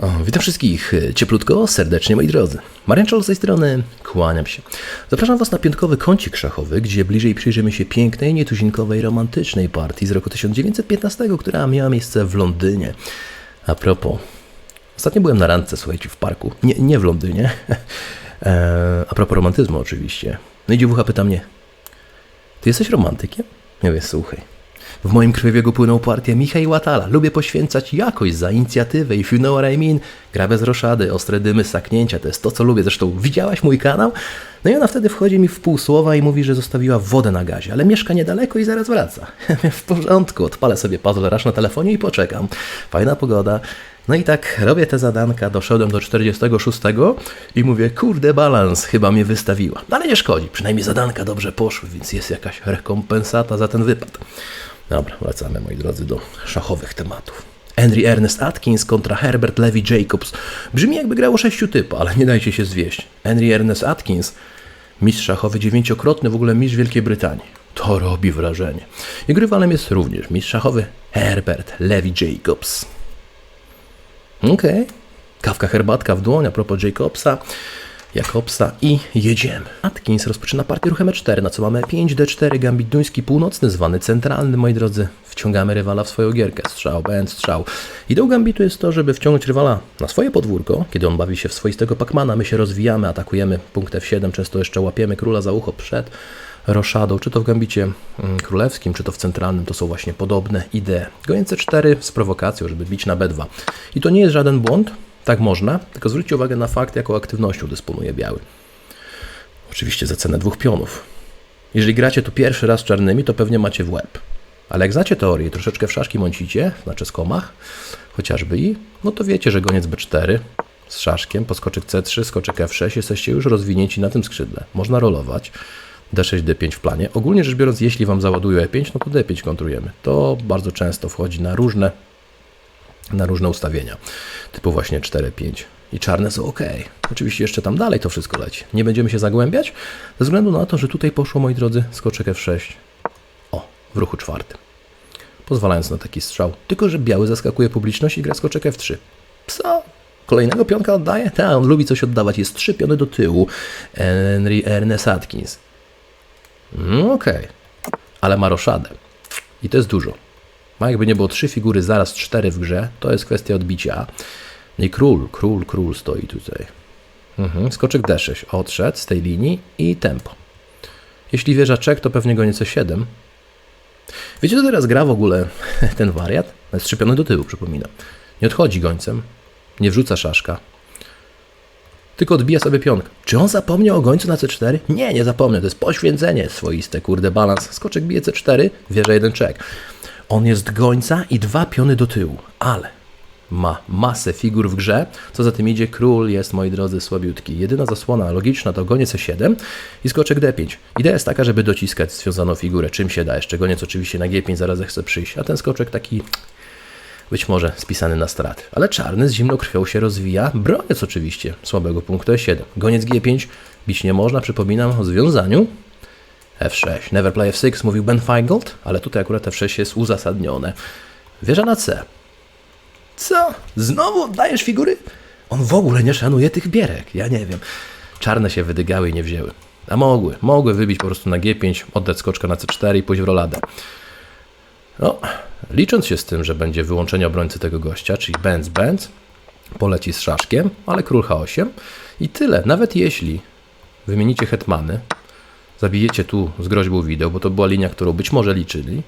O, witam wszystkich e, cieplutko, serdecznie moi drodzy. Marian z tej strony, kłaniam się. Zapraszam Was na piątkowy kącik szachowy, gdzie bliżej przyjrzymy się pięknej, nietuzinkowej, romantycznej partii z roku 1915, która miała miejsce w Londynie. A propos, ostatnio byłem na randce, słuchajcie, w parku. Nie, nie w Londynie. E, a propos romantyzmu oczywiście. No i dziewucha pyta mnie, ty jesteś romantykiem? Ja mówię, słuchaj, w moim krwiobiegu płyną partie Michał Łatala. Lubię poświęcać jakość za inicjatywę i you know what I mean. Gra bez roszady, ostre dymy, saknięcia, to jest to, co lubię. Zresztą widziałaś mój kanał? No i ona wtedy wchodzi mi w pół słowa i mówi, że zostawiła wodę na gazie, ale mieszka niedaleko i zaraz wraca. w porządku, odpalę sobie puzzle rush na telefonie i poczekam. Fajna pogoda. No i tak robię te zadanka, doszedłem do 46 i mówię, kurde balans, chyba mnie wystawiła. Ale nie szkodzi, przynajmniej zadanka dobrze poszły, więc jest jakaś rekompensata za ten wypad. Dobra, wracamy moi drodzy do szachowych tematów. Henry Ernest Atkins kontra Herbert Levy Jacobs. Brzmi jakby grało sześciu typ, ale nie dajcie się zwieść. Henry Ernest Atkins, mistrz szachowy dziewięciokrotny, w ogóle mistrz Wielkiej Brytanii. To robi wrażenie. Jego rywalem jest również mistrz szachowy Herbert Levy Jacobs. Okej. Okay. Kawka herbatka w dłoń a propos Jacobsa. Jakobsa i jedziemy. Atkins rozpoczyna partię ruchem E4, na co mamy 5 D4, gambit duński północny, zwany centralny, moi drodzy. Wciągamy rywala w swoją gierkę. Strzał, będ, strzał. Ideą gambitu jest to, żeby wciągnąć rywala na swoje podwórko, kiedy on bawi się w swoistego Pacmana, my się rozwijamy, atakujemy punkt F7, często jeszcze łapiemy króla za ucho przed roszadą, czy to w gambicie mm, królewskim, czy to w centralnym, to są właśnie podobne idee. Goniec C4 z prowokacją, żeby bić na B2. I to nie jest żaden błąd, tak można, tylko zwróćcie uwagę na fakt, jaką aktywnością dysponuje biały. Oczywiście za cenę dwóch pionów. Jeżeli gracie tu pierwszy raz czarnymi, to pewnie macie w łeb. Ale jak znacie teorię troszeczkę w szaszki mącicie, znaczy z komach, chociażby i, no to wiecie, że goniec B4 z szaszkiem, poskoczyk C3, skoczek F6, jesteście już rozwinięci na tym skrzydle. Można rolować. D6, D5 w planie. Ogólnie rzecz biorąc, jeśli Wam załadują E5, no to D5 kontrujemy. To bardzo często wchodzi na różne na różne ustawienia, typu właśnie 4, 5 i czarne są ok. Oczywiście jeszcze tam dalej to wszystko leci. Nie będziemy się zagłębiać, ze względu na to, że tutaj poszło, moi drodzy, skoczek F6. O, w ruchu czwartym. Pozwalając na taki strzał. Tylko, że biały zaskakuje publiczność i gra skoczek F3. Co? Kolejnego pionka oddaje? Tak, on lubi coś oddawać. Jest trzy piony do tyłu. Henry Ernest Atkins. Mm, Okej. Ale ma roszadę. I to jest dużo. Ma jakby nie było trzy figury, zaraz cztery w grze, to jest kwestia odbicia. No i król, król, król stoi tutaj. Mhm. Skoczek D6 odszedł z tej linii i tempo. Jeśli wieża czek, to pewnie go nieco 7. Wiecie, co teraz gra w ogóle ten wariat? Jest strzepiony do tyłu, przypominam. Nie odchodzi gońcem, nie wrzuca szaszka, tylko odbija sobie pionkę. Czy on zapomniał o gońcu na C4? Nie, nie zapomniał. To jest poświęcenie swoiste, kurde, balans. Skoczek bije C4, wieża jeden czek. On jest gońca i dwa piony do tyłu, ale ma masę figur w grze. Co za tym idzie, król jest, moi drodzy, słabiutki. Jedyna zasłona logiczna to goniec E7 i skoczek D5. Idea jest taka, żeby dociskać związaną figurę, czym się da. Jeszcze goniec oczywiście na G5 zaraz chce przyjść, a ten skoczek taki być może spisany na straty. Ale czarny z zimną krwią się rozwija, broniąc oczywiście słabego punktu E7. Goniec G5 bić nie można, przypominam o związaniu F6. Never play F6, mówił Ben Feigold, ale tutaj akurat F6 jest uzasadnione. Wieża na C. Co? Znowu oddajesz figury? On w ogóle nie szanuje tych bierek, ja nie wiem. Czarne się wydygały i nie wzięły. A mogły, mogły wybić po prostu na G5, oddać skoczka na C4 i pójść w roladę. No, licząc się z tym, że będzie wyłączenie obrońcy tego gościa, czyli Benz Benz, poleci z szaszkiem, ale król H8 i tyle. Nawet jeśli wymienicie hetmany, zabijecie tu z groźbą wideo, bo to była linia, którą być może liczyli,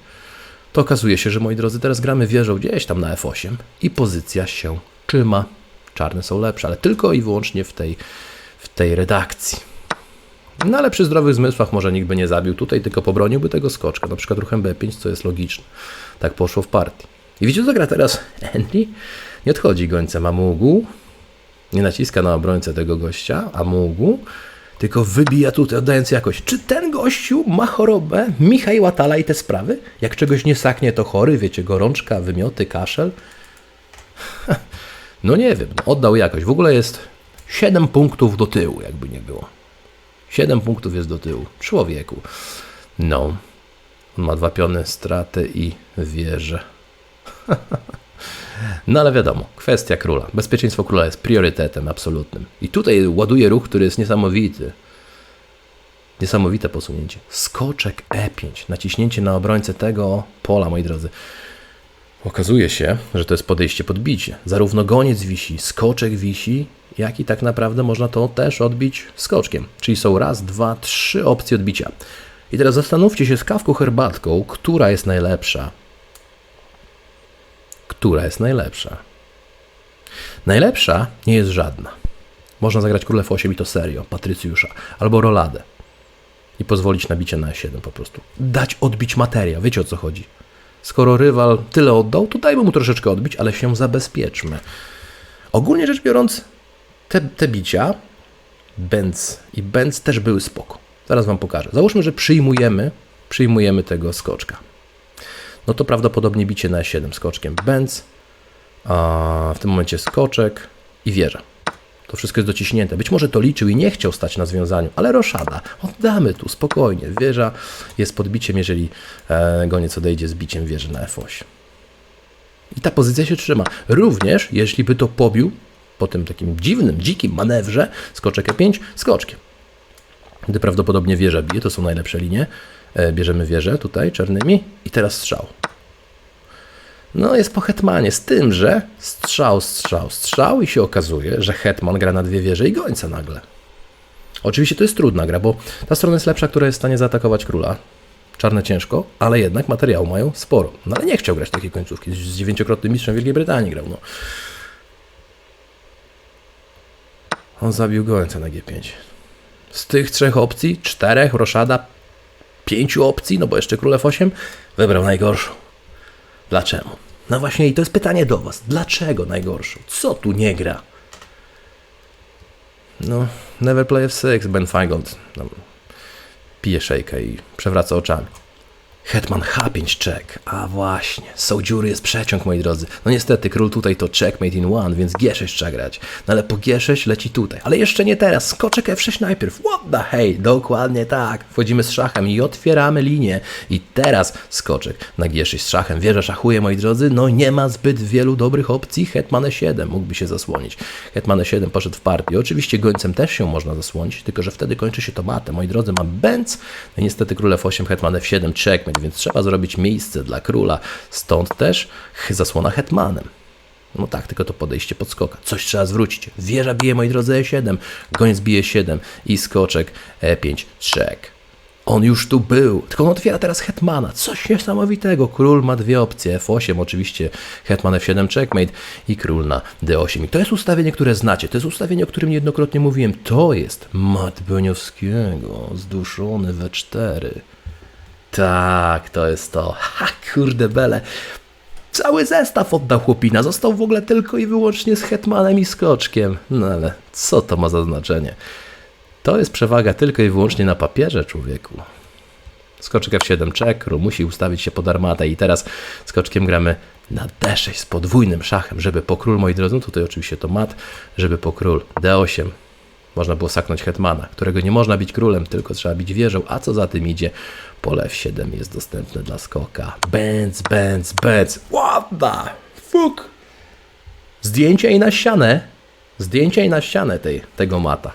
to okazuje się, że moi drodzy, teraz gramy wieżą gdzieś tam na F8 i pozycja się trzyma. Czarne są lepsze, ale tylko i wyłącznie w tej, w tej redakcji. No ale przy zdrowych zmysłach może nikt by nie zabił tutaj, tylko pobroniłby tego skoczka, na przykład ruchem B5, co jest logiczne. Tak poszło w partii. I widzicie, co gra teraz Henry? Nie odchodzi gońcem Amugu, nie naciska na obrońcę tego gościa, Amugu, tylko wybija tutaj, oddając jakość. Czy ten gościu ma chorobę? Michał Łatala i te sprawy? Jak czegoś nie saknie, to chory, wiecie, gorączka, wymioty, kaszel? No nie wiem, oddał jakość. W ogóle jest 7 punktów do tyłu, jakby nie było. 7 punktów jest do tyłu. Człowieku. No. On ma dwa piony, straty i wieże. No ale wiadomo, kwestia króla. Bezpieczeństwo króla jest priorytetem absolutnym. I tutaj ładuje ruch, który jest niesamowity. Niesamowite posunięcie. Skoczek E5. Naciśnięcie na obrońcę tego pola, moi drodzy. Okazuje się, że to jest podejście podbicie. Zarówno goniec wisi, skoczek wisi, jak i tak naprawdę można to też odbić skoczkiem. Czyli są raz, dwa, trzy opcje odbicia. I teraz zastanówcie się z kawką herbatką, która jest najlepsza. Która jest najlepsza? Najlepsza nie jest żadna. Można zagrać królew 8 i to serio, Patrycjusza, albo roladę. I pozwolić na bicie na E7 po prostu. Dać odbić materia, wiecie o co chodzi. Skoro rywal tyle oddał, to dajmy mu troszeczkę odbić, ale się zabezpieczmy. Ogólnie rzecz biorąc, te, te bicia, Benz i Benz też były spoko. Zaraz wam pokażę. Załóżmy, że przyjmujemy, przyjmujemy tego skoczka. No to prawdopodobnie bicie na E7 skoczkiem Benz, a w tym momencie skoczek i wieża. To wszystko jest dociśnięte. Być może to liczył i nie chciał stać na związaniu, ale roszada. Oddamy tu, spokojnie. Wieża jest podbiciem, jeżeli e, goniec odejdzie z biciem wieży na F8. I ta pozycja się trzyma. Również, jeśli by to pobił po tym takim dziwnym, dzikim manewrze, skoczek E5, skoczkiem. Gdy prawdopodobnie wieża bije, to są najlepsze linie. E, bierzemy wieżę tutaj czarnymi i teraz strzał. No jest po hetmanie, z tym, że strzał, strzał, strzał i się okazuje, że hetman gra na dwie wieże i gońca nagle. Oczywiście to jest trudna gra, bo ta strona jest lepsza, która jest w stanie zaatakować króla. Czarne ciężko, ale jednak materiału mają sporo. No ale nie chciał grać takiej końcówki. Z dziewięciokrotnym mistrzem Wielkiej Brytanii grał. No. On zabił gońca na G5. Z tych trzech opcji, czterech, roszada, pięciu opcji, no bo jeszcze królew 8, wybrał najgorszą. Dlaczego? No właśnie i to jest pytanie do Was. Dlaczego najgorszą? Co tu nie gra? No, never play F6, Ben Feigold tam pije szejkę i przewraca oczami. Hetman H5 check. A właśnie, są jest przeciąg, moi drodzy. No niestety, król tutaj to checkmate in one, więc G6 trzeba grać. No ale po G6 leci tutaj. Ale jeszcze nie teraz. Skoczek F6 najpierw. What the hey? Dokładnie tak. Wchodzimy z szachem i otwieramy linię. I teraz skoczek na G6 z szachem. Wieża szachuje, moi drodzy. No nie ma zbyt wielu dobrych opcji. Hetman E7 mógłby się zasłonić. Hetman E7 poszedł w partię. Oczywiście gońcem też się można zasłonić, tylko że wtedy kończy się to matem. Moi drodzy, mam Benz. No niestety król F8, Hetman F7, checkmate więc trzeba zrobić miejsce dla króla. Stąd też zasłona hetmanem. No tak, tylko to podejście podskoka. Coś trzeba zwrócić. Wieża bije, moi drodzy, E7, goniec bije 7 i skoczek E5, check. On już tu był, tylko on otwiera teraz hetmana. Coś niesamowitego. Król ma dwie opcje. F8 oczywiście, hetman F7 checkmate i król na D8. I to jest ustawienie, które znacie. To jest ustawienie, o którym niejednokrotnie mówiłem. To jest mat Boniowskiego, zduszony W4. Tak, to jest to. Ha, kurde bele. Cały zestaw oddał chłopina. Został w ogóle tylko i wyłącznie z hetmanem i skoczkiem. No ale co to ma za znaczenie? To jest przewaga tylko i wyłącznie na papierze, człowieku. Skoczek F7 check, król musi ustawić się pod armatę i teraz skoczkiem gramy na D6 z podwójnym szachem, żeby po król, moi drodzy, no tutaj oczywiście to mat, żeby po król D8 można było saknąć hetmana, którego nie można bić królem, tylko trzeba bić wieżą, a co za tym idzie, pole F7 jest dostępne dla skoka. Benz, benz, benz. What the fuck? Zdjęcie i na ścianę. Zdjęcie i na ścianę tej, tego mata.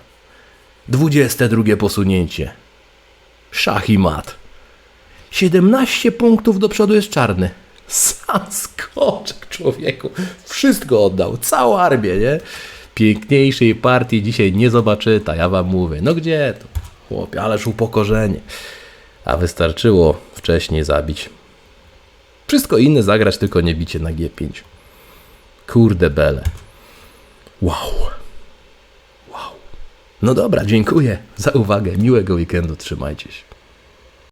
22 posunięcie. Szach i mat. 17 punktów do przodu jest czarny. Sam skoczek, człowieku. Wszystko oddał, całą armię, nie? Piękniejszej partii dzisiaj nie zobaczy, ta ja wam mówię. No gdzie to? Chłopie, ależ upokorzenie. A wystarczyło wcześniej zabić. Wszystko inne zagrać, tylko nie bicie na G5. Kurde bele. Wow. Wow. No dobra, dziękuję za uwagę. Miłego weekendu, trzymajcie się.